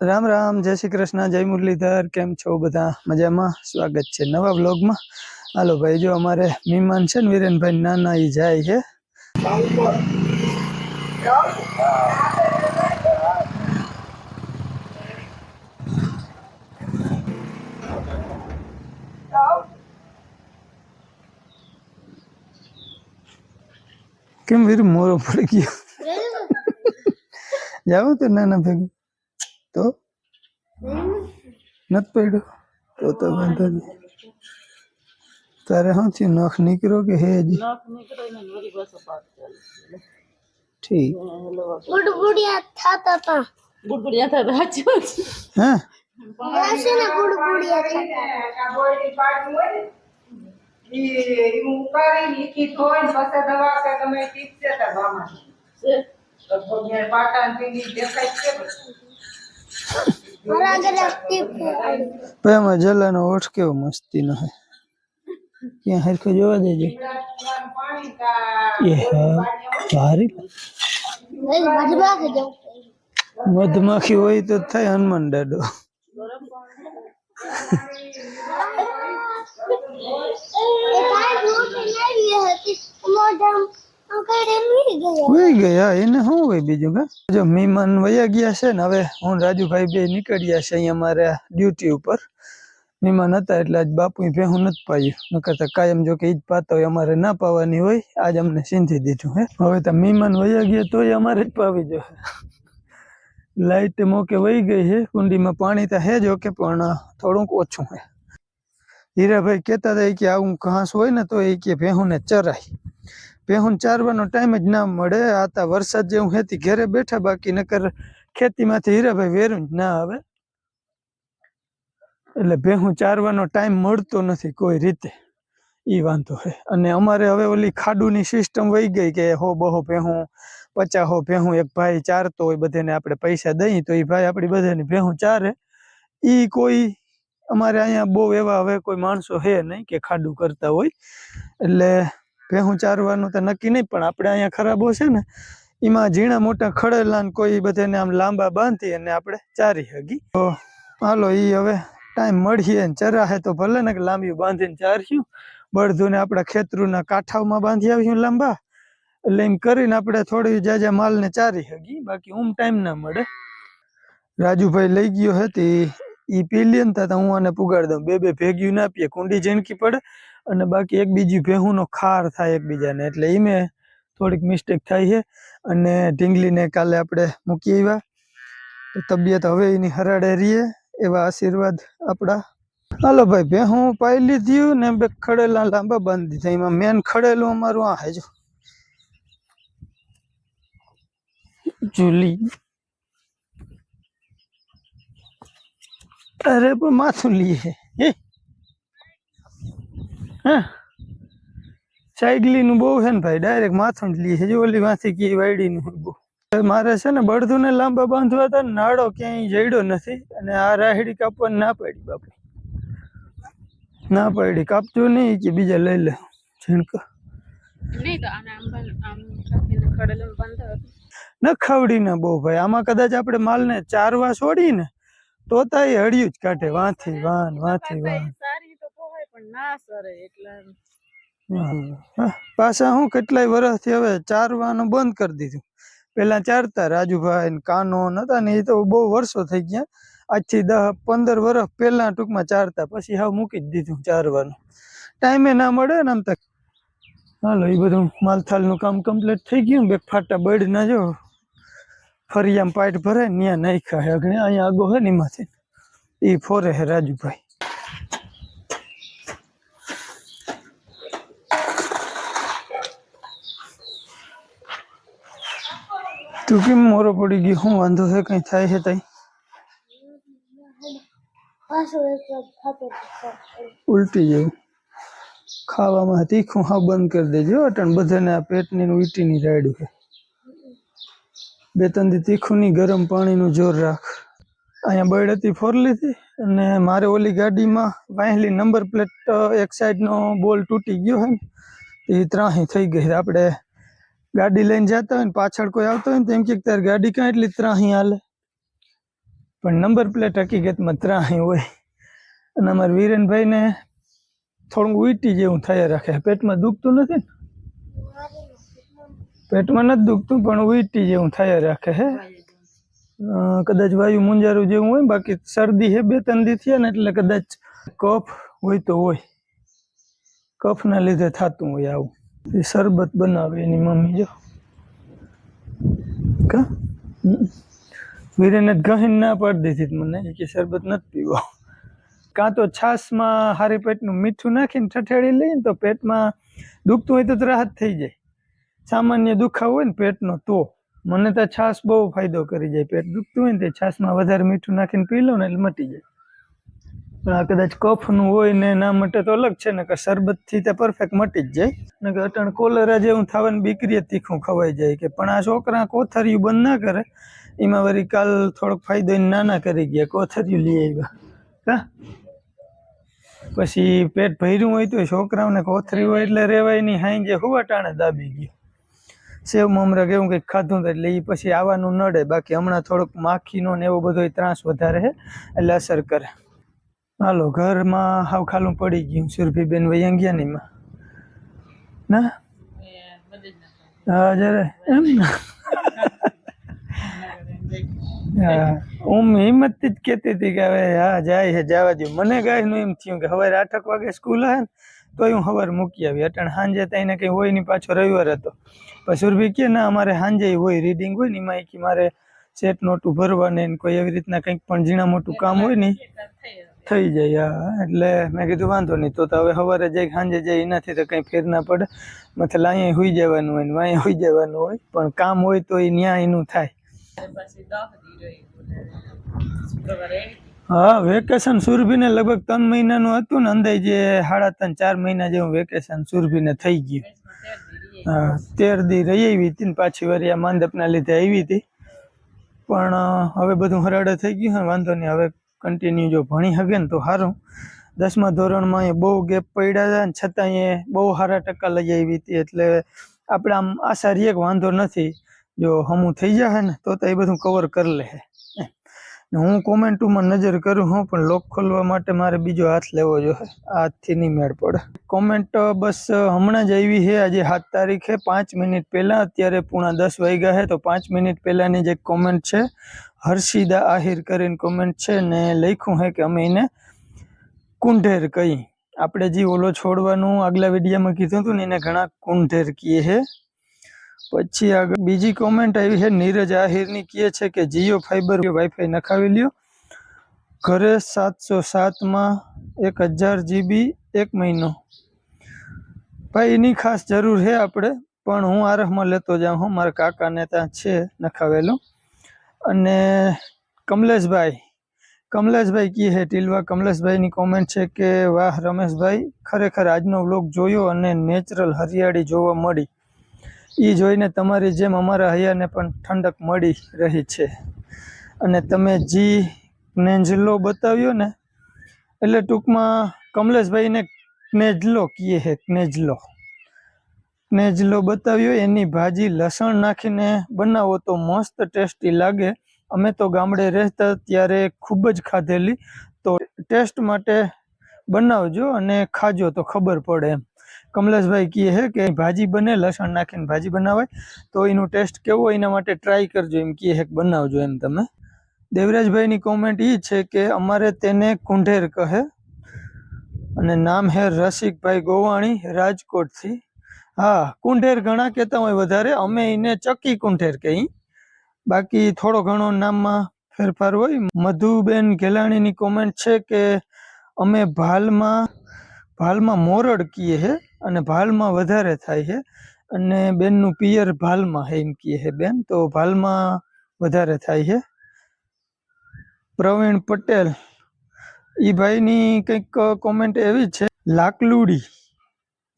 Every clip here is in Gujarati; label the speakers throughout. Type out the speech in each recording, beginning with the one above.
Speaker 1: રામ રામ જય શ્રી કૃષ્ણ જય મુરલીધર કેમ છો બધા? મજામાં? સ્વાગત છે નવા વ્લોગમાં. હાલો ભાઈ જો અમારે મહેમાન છે ને વિરેનભાઈ નાના ઈ જાય છે. કેમ વીર મોરો પડી ગયો? જાવ તો નાના ભેગું તો નથી પડ્યો તો તો વાંધો નહીં તારે શું થયું નખ નીકળ્યો કે હે હજી ઠીક
Speaker 2: ગુડગુડિયા થતા હતા
Speaker 3: ગુડગુડિયા થતા સાચું છે.
Speaker 1: હા
Speaker 2: હશે ને ગુડગુડિયા થતા
Speaker 3: છે.
Speaker 2: મારા ઘરે ટીપ
Speaker 1: ભાઈ આમાં જલાનો ઓઠ કેવો મસ્તીનો હે ક્યાં હરખો જોવા દેજો એ હા ભારી
Speaker 2: મધમાં કે જવું
Speaker 1: મધમાખી હોય તો થાય હનુમાન દાડો
Speaker 2: એ કાંઈ જોતી નહીં હતી મોઢામ અંકલ એમની ગયા.
Speaker 1: વહી ગયા, એને શું હોય બીજું કા? જો મહેમાન વયા ગયા છે ને, હવે હું રાજુભાઈ બે નીકળ્યા છે અહીંયા મારે ડ્યુટી ઉપર. મહેમાન હતા એટલે આજ બાપુ ભેહું નથી પાયું. નકર તો કાયમ જો કે ઈ જ પાતા હોય, અમારે ના પાવાની હોય, આજ અમને સીંધી દીધું હે. હવે તો મહેમાન વયા ગયા તોય અમારે જ પાવી જો લાઈટ મોકે વહી ગઈ છે કુંડીમાં પાણી તો હે જો કે પણ થોડુંક ઓછું હે. હીરાભાઈ કહેતા હતા કે આવું ઘાસ હોય ને તો એ કે ભેહુંને ચરાય. ભેહું ચારવાનો ટાઈમ જ ના મળે. આતા વરસાદ જેવું હેતી ઘરે બેઠા બાકી, નકર ખેતીમાંથી હીરાભાઈ વેરું જ ના આવે. એટલે ભેહું ચારવાનો ટાઈમ મળતો નથી કોઈ રીતે. એ વાંધો છે અને અમારે હવે ઓલી ખાડુની સિસ્ટમ વહી ગઈ કે હો બહો ભેહું પચાસ હો ભેહું, એક ભાઈ ચારતો હોય બધાને આપણે પૈસા દઈ તો એ ભાઈ આપણી બધાની ભેહું ચારે. એ કોઈ, અમારે અહીંયા બહુ એવા હવે કોઈ માણસો હે નહીં કે ખાડું કરતા હોય. એટલે ભેહું ચારવાનું તો નક્કી નહીં, પણ આપણે અહીંયા ખરાબો છે ને, એમાં ઝીણા મોટા ખડેલા ને કોઈ બધાને આમ લાંબા બાંધી અને આપણે ચારી હગી. તો હાલો, ઈ હવે ટાઈમ મળીએ ને ચરાહે તો ભલે ને લાંબી બાંધીને ચાર્યું બળધુને આપણા ખેતરુના કાંઠાઓમાં બાંધી આવ્યું લાંબા. એટલે એમ કરીને આપણે થોડી જાજા માલને ચારી હગી, બાકી ઊમ ટાઈમ ના મળે. રાજુભાઈ લઈ ગયો હતી એ પી લે ને તા હું આને પુગાડ દઉં. બે બે ભેગ્યું ના પીએ કુંડી ઝીણકી પડે. અને બાકી એક બીજી ભેહુંનો ખાર થાય એકબીજાને. એટલે ઈમે થોડીક મિસ્ટેક થાય છે. અને ઢીંગલીને કાલે આપણે મૂકી આવ્યા તો તબિયત હવે એની હરાડે રહીએ. એવા આશીર્વાદ આપણા. હાલો ભાઈ, ભેહું પાઈ લીધી ને બે ખડેલા લાંબા બાંધી દીધા એમાં મેન ખડેલું અમારું આ હે જો. જુલી. અરે પણ માથું લીએ. હે? હા. સાયકલીનું બહુ છે ને ભાઈ ડાયરેક્ટ માથું જ છે. જો ઓલી વાંથી કી વાયડીનું બહુ. મારે છે ને બળદુને લાંબા બાંધવા હતા નાળો નાડો ક્યાંય જડ્યો નથી અને આ રાહડી કાપવાની ના પાડી બાપુ ના પાડી. કાપજો નહીં કે બીજા લઈ લે. ઝીણકા. નખાવડી ના બહુ ભાઈ. આમાં કદાચ આપણે માલને ચારવા છોડી ને તો તા એ હળિયું જ કાઢે. વાંથી વાન વાંથી વાન.
Speaker 3: પણ ના સરે એટલે
Speaker 1: પાછા હું કેટલાય વર્ષથી હવે ચારવાનું બંધ કરી દીધું. પેલા ચારતા રાજુભાઈ ને કાનો હતા ને એ તો બહુ વર્ષો થઈ ગયા. આજથી દસ પંદર વર્ષ પહેલા ટૂંકમાં ચારતા, પછી હા મૂકી જ દીધું ચારવાનું. ટાઈમે ના મળે ને આમ તક હાલો એ બધું માલથાલનું કામ કમ્પ્લીટ થઈ ગયું બે ફાટા બળ ના જો. ફરી આમ પાઇટ ભરાય ત્યાં નાખ્યા હે અહીંયા આગો હે ને એમાંથી. એ ફોરે હે રાજુભાઈ. તું કેમ મોરો પડી ગયો? હું વાંધો છે? કઈ થાય છે તઈ? ઉલટી જેવું. ખાવામાં તીખું હા બંધ કરી દેજો અટણ. બધાને આ પેટની ને ઉલટીની રાયડું છે. બે ત્રણ દી તીખું ની ગરમ પાણીનું જોર રાખ. અહીંયા બળ હતી ફોર લીધી અને મારે ઓલી ગાડીમાં વાહેલી નંબર પ્લેટ એક સાઈડનો બોલ તૂટી ગયો હે ને એ ત્રાહી થઈ ગઈ. આપણે ગાડી લઈને જતા હોય ને પાછળ કોઈ આવતો હોય ને તો એમ કે તારી ગાડી કાં એટલી ત્રાહી હાલે? પણ નંબર પ્લેટ હકીકતમાં ત્રાહી હોય. અને અમારા વિરેનભાઈને થોડુંક ઉલટી જેવું થયા રાખે. પેટમાં દુખતું નથી ને? પેટમાં નથી દુખતું પણ ઉલટી જેવું થયા રાખે હે? અ, કદાચ વાયુ મુંજારું જેવું હોય બાકી શરદી હે બે ત્રણ દી થયા ને એટલે કદાચ કફ હોય તો હોય. કફના લીધે થતું હોય આવું. એ શરબત બનાવે એની મમ્મી, જો. કા. વીરેને ગહીને ના પાડી દીધી મને, કે શરબત નથી પીવો. કાં તો છાશમાં હારી પેટનું મીઠું નાખીને ઠઠેડી લઈએ ને તો પેટમાં દુખતું હોય તો રાહત થઈ જાય. સામાન્ય દુખાવો હોય ને પેટનો, તો. મને તો છાશ બહુ ફાયદો કરી જાય. પેટ દુખતું હોય ને તે છાશમાં વધારે મીઠું નાખીને પી લો ને એટલે મટી જાય. પણ આ કદાચ કફનું હોય ને ના માટે તો અલગ છે ને કે શરબતથી તે પરફેક્ટ મટી જ જાય. ને કે અટણ કોલેરા જેવું થવાની બીકરીએ તીખું ખવાઈ જાય કે, પણ આ છોકરા કોથરિયું બંધ ના કરે, એમાં વળી કાલ થોડોક ફાયદો એને નાના કરી ગયા, કોથરિયું લઈ આવ્યા. હા? પછી પેટ ભર્યું હોય તો છોકરાઓને કોથરી હોય એટલે રેવાય નહીં, હાઈ હુવા ટાણે દાબી ગયું. સેવ મમરા કેવું કંઈક ખાધું તો એટલે એ પછી આવવાનું નડે, બાકી હમણાં થોડોક માખીનો ને એવો બધો ત્રાસ વધારે છે, એટલે અસર કરે. હાલો, ઘરમાં હાવ ખાલું પડી ગયું સુરભીબેન વૈયા ગયા નહીં માં ના? હા, જરા એમ ના. હા હિંમતથી જ કહેતી હતી કે હવે હા, જાય છે જવા દો મને ગાયનું એમ થયું કે હવે આઠક વાગે સ્કૂલ આવે ને, તોય હું સવારે મૂકી આવી. અટણ સાંજે તઈને કંઈ હોય નહીં, પાછો રવિવાર હતો. પછી સુરભી કે ના, અમારે સાંજે હોય રીડિંગ હોય ને, એમાં કે મારે સેટ નોટું ભરવા ને કોઈ એવી રીતના કંઈક પણ ઝીણા મોટું કામ હોય ને થઈ જાય એટલે મેં કીધું, વાંધો નહીં, તો તો હવે સવારે જઈ સાંજે જઈ, એનાથી તો કંઈ ફેર ના પડે. મતલબ અહીંયા હોઈ જવાનું હોય ને અહીંયા હોઈ જવાનું હોય, પણ કામ હોય તો એ ન્યાય એનું થાય. હા વેકેશન સુરભીને લગભગ ત્રણ મહિનાનું હતું ને, અંદાજે સાડા ત્રણ, ચાર મહિના જેવું વેકેશન સુરભીને થઈ ગયું. હા, તેર દી રહી આવી હતી ને પાછી વારી આ માંદપના લીધે આવી હતી. પણ હવે બધું હરાડે થઈ ગયું હા વાંધો નહીં, હવે કન્ટિન્યુ જો ભણી શકે ને તો સારું દસમા ધોરણમાં એ બહુ ગેપ પડ્યા હતા છતાં એ બહુ સારા ટકા લઈ આવી હતી. એટલે આપણે આમ આશા રહીએ કે વાંધો નથી. જો હમું થઈ જશે ને તો એ બધું કવર કરી લે હું કોમેન્ટોમાં નજર કરું હું, પણ લોક ખોલવા માટે મારે બીજો હાથ લેવો જોઈએ હાથથી નહીં મેળ પડે. કોમેન્ટ બસ હમણાં જ આવી છે. આજે સાત તારીખે પાંચ મિનિટ પહેલાં. અત્યારે પૂણા દસ વાગ્યા છે તો પાંચ મિનિટ પહેલાંની જે કોમેન્ટ છે. હર્ષિદા આહિર કરીને કોમેન્ટ છે ને લખ્યું છે કે અમે એને કુંઢેર કહી. આપણે જે ઓલો છોડવાનું આગલા વિડીયામાં કીધું હતું ને એને ઘણા કુંઢેર કીએ છે પછી આગળ બીજી કોમેન્ટ આવી છે નીરજ આહિરની કહે છે કે જીઓ ફાઈબર વાઈફાઈ નખાવી લ્યો. ઘરે સાતસો સાતમાં એક હજાર જીબી એક મહિનો. ભાઈ, એની ખાસ જરૂર છે આપણે, પણ હું આરફમાં લેતો જાઉં હું. મારા કાકાને ત્યાં છે નખાવેલો. અને કમલેશભાઈ કમલેશભાઈ કી હે ટીલવા? કમલેશભાઈની કોમેન્ટ છે કે, વાહ રમેશભાઈ, ખરેખર આજનો વ્લોગ જોયો અને નેચરલ હરિયાળી જોવા મળી. એ જોઈને તમારી જેમ અમારા હૈયાને પણ ઠંડક મળી રહી છે. અને તમે જી નેંજલો બતાવ્યો ને, એટલે ટૂંકમાં કમલેશભાઈને નેજલો કીએ હે કનેજલો કનેજલો બતાવ્યો, એની ભાજી લસણ નાખીને બનાવો તો મસ્ત ટેસ્ટી લાગે. અમે તો ગામડે રહેતા ત્યારે ખૂબ જ ખાધેલી. તો ટેસ્ટ માટે બનાવજો અને ખાજો તો ખબર પડે એમ. કમલેશભાઈ કહે છે કે ભાજી બને, લસણ નાખીને ભાજી બનાવાય. તો એનું ટેસ્ટ કેવો, એના માટે ટ્રાય કરજો એમ કહે છે બનાવજો એમ તમે. દેવરાજભાઈની કોમેન્ટ એ છે કે અમારે તેને કુંઢેર કહે. અને નામ હે રસિકભાઈ ગોવાણી, રાજકોટથી. હા, કુંઢેર ઘણા કહેતા હોય વધારે. અમે એને ચકી કુંઠેર કહી બાકી થોડો ઘણો નામમાં ફેરફાર હોય. મધુબેન ઘેલાણીની કોમેન્ટ છે કે અમે ભાલમાં ભાલમાં મોરડ કીએ છે અને ભાલમાં વધારે થાય છે અને બેનનું પિયર ભાલમાં હે એમ કીએ છે બેન. તો ભાલમાં વધારે થાય છે પ્રવીણ પટેલ, ઈ ભાઈની કંઈક કોમેન્ટ એવી છે, લાકલુડી.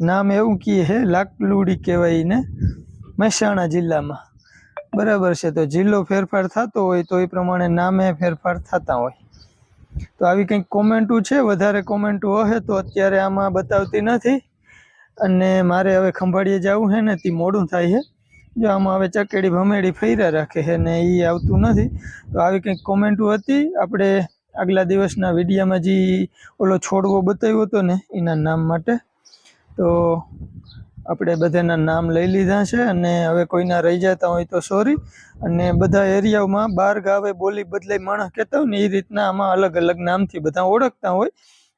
Speaker 1: નામ એવું કીએ છે લાકલુડી કહેવાય ને મહેસાણા જિલ્લામાં. બરાબર છે, તો જિલ્લો ફેરફાર થતો હોય તો એ પ્રમાણે નામે ફેરફાર થતા હોય. તો આવી કંઈક કોમેન્ટો છે, વધારે કોમેન્ટો હશે તો અત્યારે આમાં બતાવતી નથી. અને મારે હવે ખંભાળીએ જવું છે ને, તે મોડું થાય છે. જો આમાં હવે ચકેડી ભમેડી ફર્યા રાખે છે ને એ આવતું નથી. તો આવી કંઈક કોમેન્ટો હતી. આપણે આગલા દિવસના વિડીયામાં જે ઓલો છોડવો બતાવ્યો હતો ને, એના નામ માટે તો આપણે બધાના નામ લઈ લીધા છે અને હવે કોઈના રહી જતા હોય તો સોરી અને બધા એરિયાઓમાં બાર ગાવે બોલી બદલાઈ માણસ કહેતા હોય ને એ રીતના આમાં અલગ અલગ નામથી બધા ઓળખતા હોય.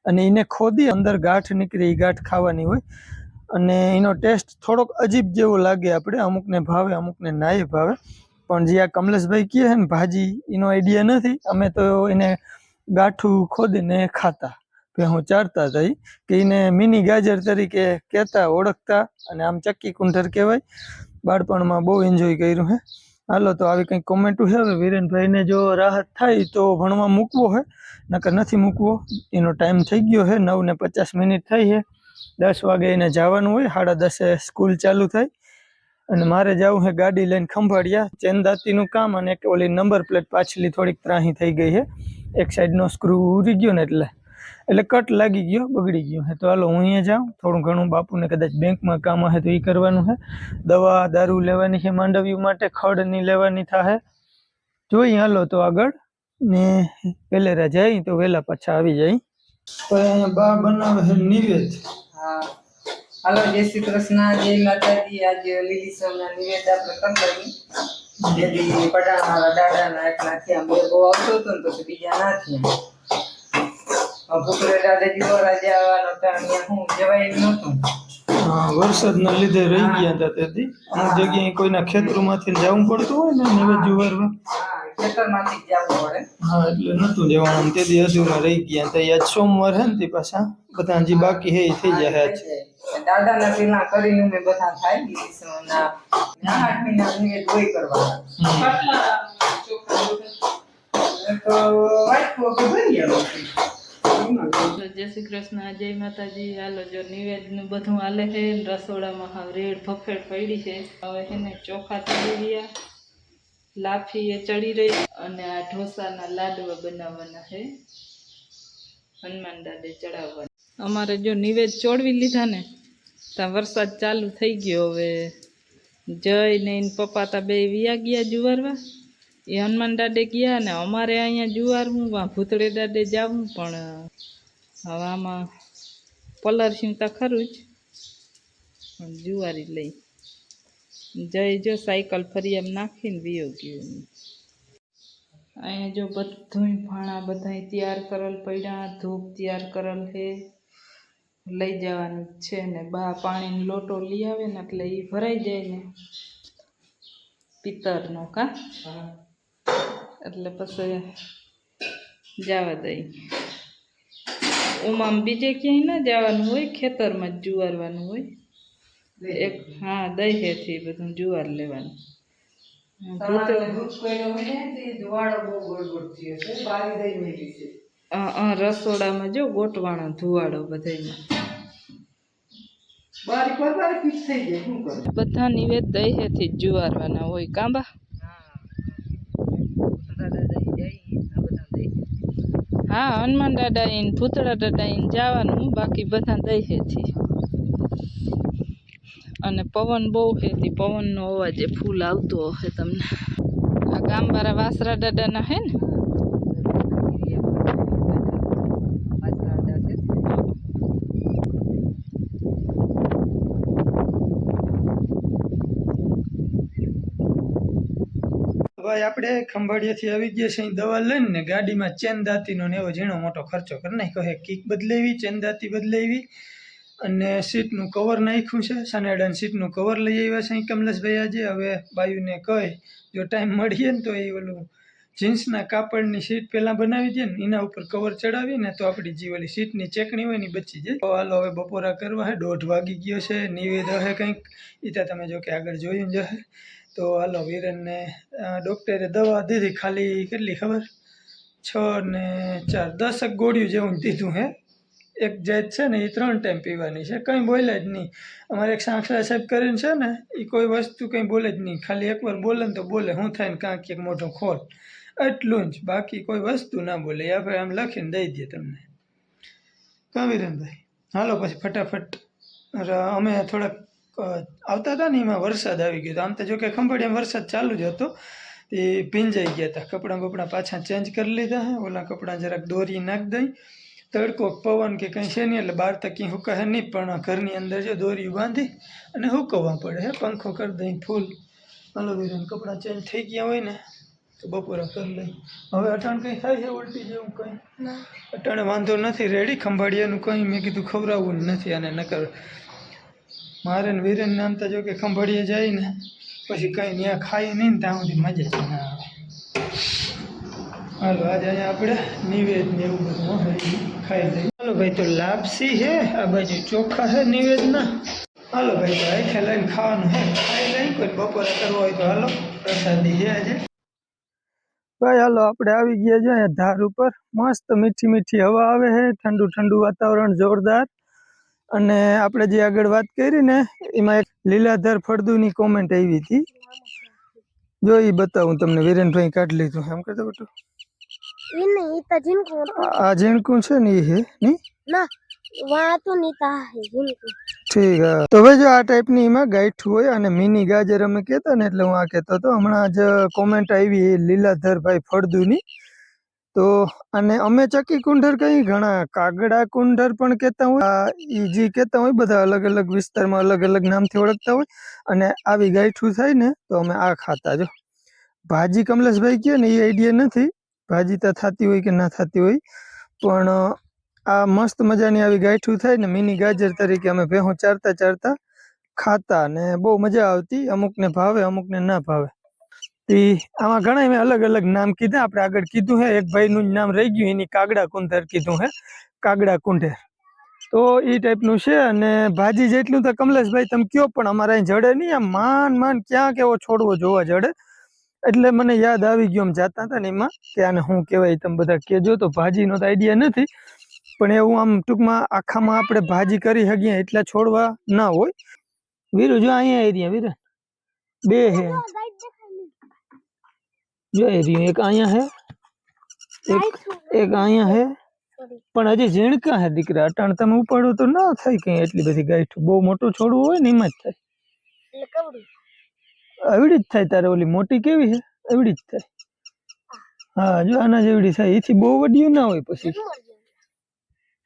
Speaker 1: અને એને ખોદી અંદર ગાંઠ નીકળી એ ગાંઠ ખાવાની હોય. અને એનો ટેસ્ટ થોડોક અજીબ જેવો લાગે આપણે, અમુકને ભાવે, અમુકને નાય ભાવે. પણ જે આ કમલેશભાઈ કહે ને, ભાજી, એનો આઈડિયા નથી. અમે તો એને ગાંઠું ખોદીને ખાતા. ભેહું ચારતા થઈ, કે એને મિની ગાજર તરીકે કહેતા, ઓળખતા અને આમ ચક્કી કુંઠર કહેવાય. બાળપણમાં બહુ એન્જોય કર્યું હે. હાલો તો આવી કંઈક કોમેન્ટો છે હવે વિરેનભાઈને જો રાહત થાય તો ભણવા મૂકવો હે. નકર નથી મૂકવો. એનો ટાઈમ થઈ ગયો હે. નવ ને પચાસ મિનિટ થઈ છે દસ વાગે એને જવાનું હોય. સાડા દસે સ્કૂલ ચાલુ થાય. અને મારે જવું છે ગાડી લઈને ખંભાળિયા. ચેનદાતીનું કામ અને એક ઓલી નંબર પ્લેટ પાછલી થોડીક ત્રાહી થઈ ગઈ છે એક સાઈડનો સ્ક્રૂ ઉરી ગયો ને એટલે. એટલે કટ લાગી ગયો બગડી ગયો છે તો હાલો હું અહીંયા જાઉં. થોડું ઘણું બાપુને કદાચ બેંકમાં કામ હે તો એ કરવાનું છે દવા દારૂ લેવાની છે માંડવ્યું માટે ખડની લેવાની થાય જોઈએ હાલો તો આગળ. ને પેલેરા જાય તો વહેલા પાછા આવી જાય. તો અહીંયા બા બનાવે છે નિવેદ.
Speaker 4: હાલો જય શ્રી કૃષ્ણ. જય માતાજી. આજે લીલી સોના નિવેદ આપણે કરી જેથી પટાણા દાદાના એટલા થયા. બે બહુ આવતો હતો ને તો બીજા ના થયા. ભૂકરે દાદા જીવો આવવાનો તો હું જવાય નહોતું.
Speaker 1: વરસાદના લીધે રહી ગયા હતા તેથી. અમુક જગ્યાએ કોઈના ખેતરોમાંથી જવું પડતું હોય ને નિવેદ જુવારવા
Speaker 4: હા ખેતરમાંથી જ જવું પડે.
Speaker 1: હા એટલે નતું જવાનું. તેથી અધૂરા રહી ગયા. તો આજ સોમવાર હે ને તે પાછા. બધા હજી બાકી હે થઈ જાય આજ
Speaker 4: દાદાના પેલા કરીને મેં બધા થાય સોમના આઠ મહિના કરવાના તો ભરી આવ્યો
Speaker 3: લાફી એ ચડી રહી અને આ ઢોસાના લાડવા બનાવવાના છે. હનુમાન દાદે ચડાવવાના. અમારે જો નિવેદ ચોડવી લીધા ને ત્યાં વરસાદ ચાલુ થઈ ગયો. હવે જય ને પપ્પા તા બે વિયા ગયા જુવારવા. એ હનુમાન દાદે ગયા ને અમારે અહીંયા જુવાર હું ભૂતળે દાદે જાવું પણ, હવે આમાં પલરસિંહ તો ખરું જ. પણ જુવારી લઈ. જઈ જો સાયકલ ફરી એમ નાખીને વિયો ગયો અહીંયા જો બધું ભાણા બધા તૈયાર કરેલ પડ્યા, ધૂપ તૈયાર કરેલ છે. લઈ જવાનું છે ને, બા પાણીનો લોટો લઈ આવે ને એટલે એ ભરાઈ જાય ને. પિત્તરનો કા? એટલે પછી જવા દઈ. ઉમામ બીજે ક્યાંય ના જવાનું હોય ખેતરમાં જ જુવારવાનું હોય. એક હા દહીથી બધું જુવાર લેવાનું. રસોડામાં જો ગોટવાણો ધુવાડો બધામાં બધા નિવેદ દહીથી જ જુવારવાના હોય કાંબા હા, હનુમાન દાદા ઈન, ભૂતળા દાદા ને જવાનું, બાકી બધા દહીથી અને પવન બહુ હેતી પવનનો અવાજ એ ફૂલ આવતો હશે તમને. આ ગામવાળા વાસરા દાદાના હે ને?
Speaker 1: ભાઈ, આપણે ખંભાળિયાથી આવી ગયા છે દવા લઈને ગાડીમાં ચેન દાંતીનો ને એવો ઝીણો મોટો ખર્ચો કરી નાખ્યો છે. કીક બદલાવી, ચેન દાંતી બદલાવી અને સીટનું કવર નાખ્યું છે. સાનેડાની સીટનું કવર લઈ આવ્યા છે કમલેશભાઈ આજે. હવે બાયુને કહે, જો ટાઈમ મળીએ ને તો એ ઓલું જીન્સના કાપડની સીટ પહેલાં બનાવી દે ને એના ઉપર કવર ચડાવીને તો આપણી જે ઓલી સીટની ચેકણી હોય ને બચી જાય. તો હાલો, હવે બપોરા કરવા છે. દોઢ વાગી ગયો છે. નિવેદ હે કંઈક. એ તમે જો કે આગળ જોયું જ હશે તો હાલો, વિરેનને ડૉક્ટરે દવા દીધી, ખાલી કેટલી ખબર? છ ને ચાર દસક ગોળીઓ જેવું દીધું હે. એક જાત છે ને, એ ત્રણ ટાઈમ પીવાની છે. કંઈ બોલે જ નહીં. અમારે એક સાંખલા સાહેબ કરીને છે ને, એ કોઈ વસ્તુ કંઈ બોલે જ નહીં. ખાલી એકવાર બોલે ને તો બોલે. હું થાય ને કાંક એક મોટો ખોલ. એટલું જ. બાકી કોઈ વસ્તુ ના બોલે. આપણે આમ લખીને દઈ દઈએ તમને. કાં વિરેનભાઈ? હાલો, પછી ફટાફટ. અમે થોડાક આવતા હતા ને એમાં વરસાદ આવી ગયો આમ તો જો કે ખંભાળિયામાં વરસાદ ચાલુ જ હતો. એ ભીંજાઈ ગયા હતા કપડાં બપડા પાછા ચેન્જ કરી લીધા હે. ઓલા કપડાં જરાક દોરી નાખી દઈ. તડકો પવન કે કંઈ છે નહીં એટલે બહાર તક હુકાય નહીં. પણ ઘરની અંદર જો દોરી બાંધી અને હુકવવા પડે હે. પંખો કરી દઈ ફૂલ. હાલો કપડાં ચેન્જ થઈ ગયા હોય ને તો બપોરા કરી લઈ. હવે અટાણ કંઈ થાય છે ઉલટી જેવું કંઈ? અટાણે વાંધો નથી. રેડી ખંભાળિયાનું કંઈ મેં કીધું ખવડાવવું જ નથી અને નકર મારે ને વીરેન નામ તો જો કે ખંભાળીએ જાય ને પછી કંઈ ત્યાં ખાઈ નહીં ને ત્યાં સુધી મજા જ ના આવે. હાલો, આજે અહીંયા આપણે નિવેદ ને એવું બધું ખાઈ લઈએ. હાલો ભાઈ, તો લાપસી હે, આ બાજુ ચોખા હે નિવેદના. હાલો ભાઈ, તો આખે લઈને ખાવાનું હે. ખાઈ લઈ કોઈ બપોરે કરવો હોય તો હાલો, પ્રસાદી છે આજે. ભાઈ, હાલો, આપણે આવી ગયા છે અહીંયા ધાર ઉપર. મસ્ત મીઠી મીઠી હવા આવે છે ઠંડુ ઠંડુ વાતાવરણ જોરદાર. અને આપણે જે આગળ વાત કરી ને એમાં એક લીલાધાર ફળદુની કોમેન્ટ આવી હતી. જો એ બતાવું તમને વિરેનભાઈ કાઢી લીધું. એમ કહેતો બેટો? આ ઝીણકું છે ને એ હે તો હવે જો આ ટાઈપની એમાં ગાંઠું હોય અને મિની ગાજર અમે કહેતા ને એટલે હું આ કહેતો હમણાં જ કોમેન્ટ આવી લીલાધરભાઈ ફળદુની. તો અને અમે ચકી કુંડર કઈ ઘણા, કાગડા કુંડર પણ કહેતા હોય ઈ જે કહેતા હોય બધા અલગ અલગ વિસ્તારમાં અલગ અલગ નામથી ઓળખતા હોય, અને આવી ગાંઠું થાય ને તો અમે આ ખાતા જો. ભાજી કમલેશભાઈ કહે ને, એ આઈડિયા નથી, ભાજી તો થતી હોય કે ના થતી હોય, પણ આ મસ્ત મજાની આવી ગાંઠું થાય ને, મિની ગાજર તરીકે અમે ભેહું ચારતા ચારતા ખાતા ને બહુ મજા આવતી, અમુકને ભાવે, અમુકને ના ભાવે. તી આમાં ઘણા મેં અલગ અલગ નામ કીધા. આપણે આગળ કીધું હે, એક ભાઈનું નામ રહી ગયું, એની કાગડા કુંધર કીધું હે, કાગડા કુંઢેર. તો એ ટાઈપનું છે અને ભાજી જેટલું તો કમલેશભાઈ તમે કયો, પણ અમારે અહીં જડે નહીં, આમ માન માન ક્યાં કેવો છોડવો જોવા જડે. એટલે મને યાદ આવી ગયું આમ જાતા હતા ને એમાં, કે આને શું કહેવાય તમે બધા કહેજો, તો ભાજીનો તો આઈડિયા નથી. પણ એવું આમ ટૂંકમાં આખામાં આપણે ભાજી કરી શકીએ એટલા છોડવા ના હોય. વીરુ, જો અહીંયા એરિયા વીર. બે હે. જો એરિયો એક અહીંયા હે એક એક અહીંયા હે. પણ હજી ઝીણકા હે દીકરા અટાણ તમે ઉપાડો તો ના થાય કઈ એટલી બધી ગાંઠું. બહુ મોટું છોડવું હોય ને એમાં જ થાય. એવડી જ થાય તારે ઓલી મોટી કેવી છે એવડી જ થાય. હા જો આના જેવડી થાય. એથી બહુ વડિયું ના હોય પછી.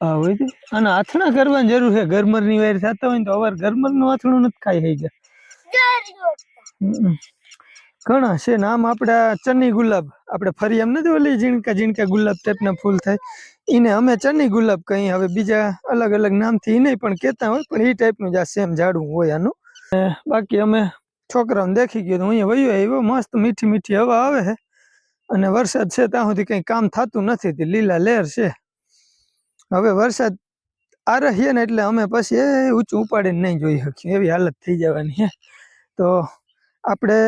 Speaker 1: હા હોય તે આના આથણા કરવાની જરૂર છે ગરમરની વાયર થતા હોય ને તો અવાર ગરમરનું આથણું નથી ખાઈ જાય હમ. ઘણા છે ને આમ આપણે આ ગુલાબ આપણે ફરી એમ નથી ઓલી ઝીણકા ઝીણકા ગુલાબ ટાઈપના ફૂલ થાય. એને અમે ચન્ની ગુલાબ કહીએ, હવે બીજા અલગ અલગ નામથી એને પણ કહેતા હોય, પણ એ ટાઈપનું જ આ સેમ ઝાડું હોય આનું. બાકી અમે છોકરાઓને દેખી ગયો અહીંયા વયો આવ્યો, મસ્ત મીઠી મીઠી હવા આવે છે અને વરસાદ છે ત્યાં સુધી કંઈ કામ થતું નથી, તે લીલા લહેર છે. હવે વરસાદ આ રહીએ ને એટલે અમે પછી એ ઊંચું ઉપાડીને નહીં જોઈ શકીએ, એવી હાલત થઈ જવાની છે તો આપણે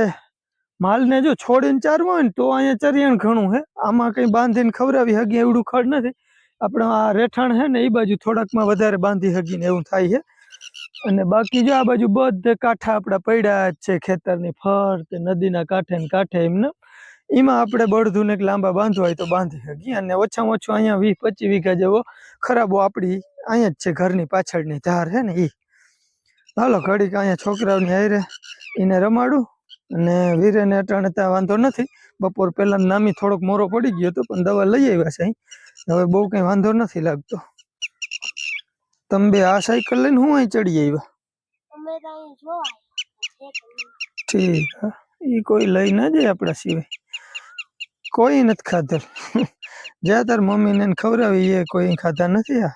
Speaker 1: માલને જો છોડીને ચારવો હોય ને તો અહીંયા ચરિયાણ ઘણું છે. આમાં કંઈ બાંધીને ખવડાવી હગી એવડું ખડ નથી. આપણે આ રેઠાણ છે ને એ બાજુ થોડાકમાં વધારે બાંધી હગીને એવું થાય છે. અને બાકી જો આ બાજુ બધે કાંઠા આપણા પડ્યા જ છે, ખેતરની ફરતે નદીના કાંઠે ને કાંઠે એમને. એમાં આપણે બળધુને એક લાંબા બાંધવા હોય તો બાંધી હગી અને ઓછામાં ઓછું અહીંયા વીસ પચીસ વીઘા જેવો ખરાબો આપણી અહીંયા જ છે ઘરની પાછળની ધાર છે ને એ હાલો, ઘડીક અહીંયા છોકરાઓની હારે એને રમાડું. અને વીરેને અટાણે ત્યાં વાંધો નથી. બપોર પહેલા નામી થોડોક મોરો પડી ગયો હતો પણ દવા લઈ આવ્યા છે હવે બહુ કંઈ વાંધો નથી લાગતો. તમે બે આ સાયકલ લઈને હું અહીં ચડી આવ્યા? ઠીક હા. એ કોઈ લઈ ના જાય આપણા સિવાય. કોઈ નથી ખાધર જ્યાં તાર મમ્મીને ખવડાવી એ કોઈ ખાધા નથી આ?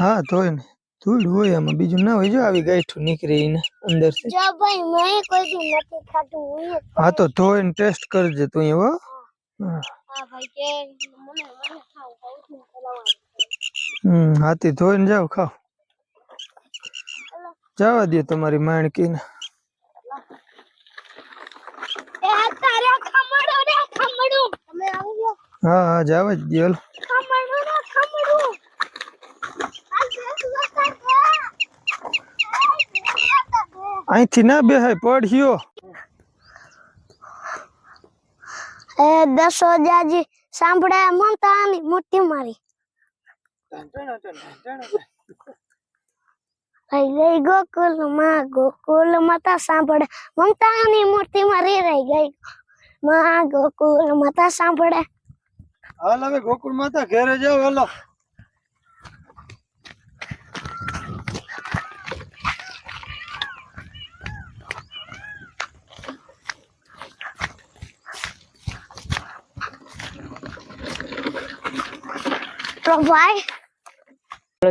Speaker 1: હા તોય ને ધૂળ હોય આમાં. બીજું ના હોય. જો આવી ગાંઠું નીકળી અંદરથી
Speaker 2: જો ભાઈ મેં કોઈ દી નથી ખાધું હું
Speaker 1: હા તો ધોઈને ટેસ્ટ કરજે તું હા.
Speaker 2: હા. ભાઈ કે મને મને ખાવ
Speaker 1: હમ હાથી ધોઈને જાવ ખાવ જવા દે તમારી માણકીને.
Speaker 2: આવી ગયો
Speaker 1: હા હા જવા જ દો હાલો.
Speaker 2: ખમડું રે ખમડું આ દેખ લતા
Speaker 1: અહીંથી ના બેહાય પડ્યો
Speaker 2: એ દસો જાજી સાંભળે મમતાની મોટી મારી. ભાઈ ગઈ ગોકુલમાં ગોકુલ માતા સાંભળે. મમતાની મૂર્તિમાં રેરાઈ ગઈ. માં ગોકુલ માતા સાંભળે.
Speaker 1: હાલ હવે ગોકુળ માતા ઘેરે જાવ હાલો.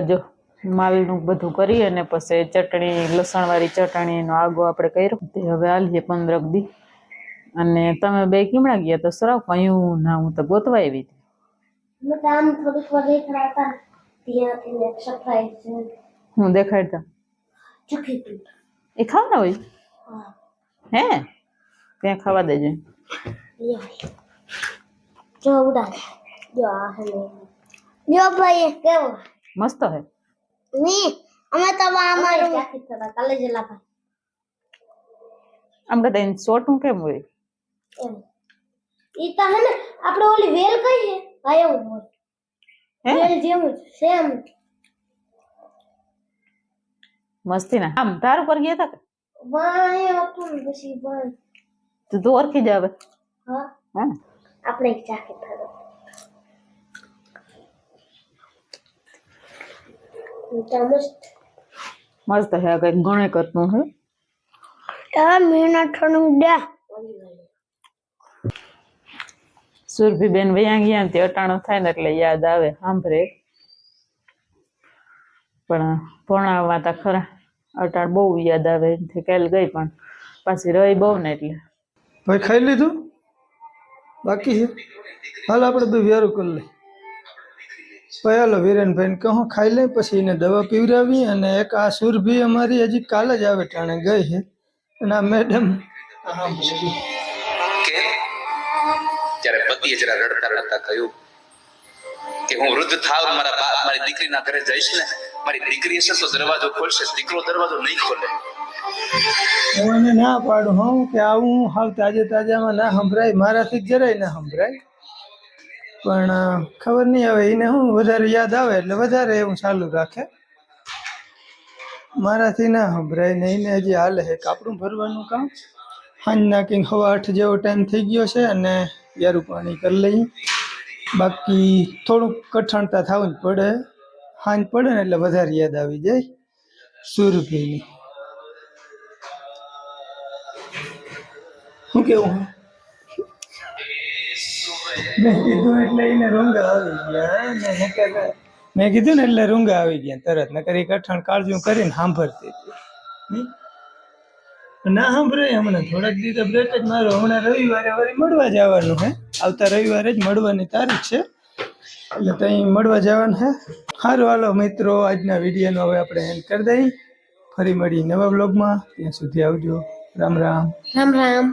Speaker 5: જો માલનું બધું કરી અને પછી ચટણી લસણવાળી ચટણીનો આગો આપણે કર્યો. તે હવે હાલીએ પંદરક દી. અને તમે બે કીમડા ગયા તો સરાવ કયું ના હું તો ગોતવા આવી હતી હું દેખાડતા એ ખાવા ના હોય?
Speaker 2: હે.
Speaker 5: ત્યાં ખાવા દેજો.
Speaker 2: જો ઉડા જો આ જો ભાઈ કેવો
Speaker 5: મસ્ત હે
Speaker 2: ની અમે તો બા અમારું ચાખી થતા કાલે જેલા ભાઈ
Speaker 5: આમ કદાચ સોટું કેમ હોય
Speaker 2: એમ ઈ તો હે ને આપણે ઓલી વેલ કહીએ હા એવું હોય
Speaker 5: હે
Speaker 2: વેલ જેવું જ સેમ
Speaker 5: મસ્તી ના આમ તાર ઉપર ગયા હતા કે
Speaker 2: વાહ એ હતું ને પછી વાહ
Speaker 5: તો તું ઓળખી જાવે
Speaker 2: હા
Speaker 5: હા
Speaker 2: આપણે એક ચાખી થતા મસ્ત.
Speaker 5: મસ્ત હે કઈ ઘણે કરતું હે
Speaker 2: આ મીના ઠણું દે
Speaker 5: સુરભી બેન વયા ગયા તે અટાણો થાય ને એટલે યાદ આવે સાંભળે. પણ ભણાવવા તા ખરા અટાણ બહુ યાદ આવે એનથી કાલ ગઈ પણ પાછી રહી બહુ ને એટલે.
Speaker 1: ભાઈ ખાઈ લીધું? બાકી છે? હાલ આપણે બે વ્યારું કરી લઈ ભાઈ હાલો વીરેનભાઈને કહું ખાઈ લઈ પછી એને દવા પીવડાવી અને એક આ સુરભી અમારી હજી કાલે જ આવે ટાણે ગઈ છે. અને આ મેડમ
Speaker 6: ત્યારે પતિએ જરા રડતા રડતા કહ્યું કે હું વૃદ્ધ થાવ મારા બાપ મારી દીકરીના ઘરે જઈશ ને મારી દીકરી હશે તો દરવાજો ખોલશે દીકરો દરવાજો નહીં ખોલે.
Speaker 1: હું એને ના પાડું હું કે આવું હાલ તાજે તાજામાં ના સંભળાય મારાથી જરાય ના સંભળાય. પણ ખબર નહીં હવે, એને હું વધારે યાદ આવે એટલે વધારે એવું ચાલુ રાખે. મારાથી ના સંભળાય ને એને હજી હાલે છે. કાપડું ભરવાનું કામ. સાંજના કંઈક હવા આઠ જેવો ટાઈમ થઈ ગયો છે અને યારું પાણી કરી લઈએ. બાકી થોડુંક કઠણતા થવું જ પડે. સાંજ પડે ને એટલે વધારે યાદ આવી જાય. સુરભીની શું કેવું? મેં કીધું એટલે એને રૂંગા આવી ગયા ને મેં કીધું ને એટલે રૂંગા આવી ગયા તરત, નકર એ કઠણ કાળજું કરીને સાંભળતી હતી. ના સાંભળે હમણાં, થોડાક દિવસ બ્રેક જ મારો. હમણાં રવિવારે વળી મળવા જવાનું હે. આવતા રવિવારે જ મળવાની તારીખ છે. એટલે ત્યાં મળવા જવાનું હે. સારું હાલો મિત્રો, આજના વિડીયોનો હવે આપણે એન્ડ કરી દઈએ. ફરી મળી નવા બ્લોગમાં ત્યાં સુધી આવજો. રામ રામ.
Speaker 2: રામ રામ.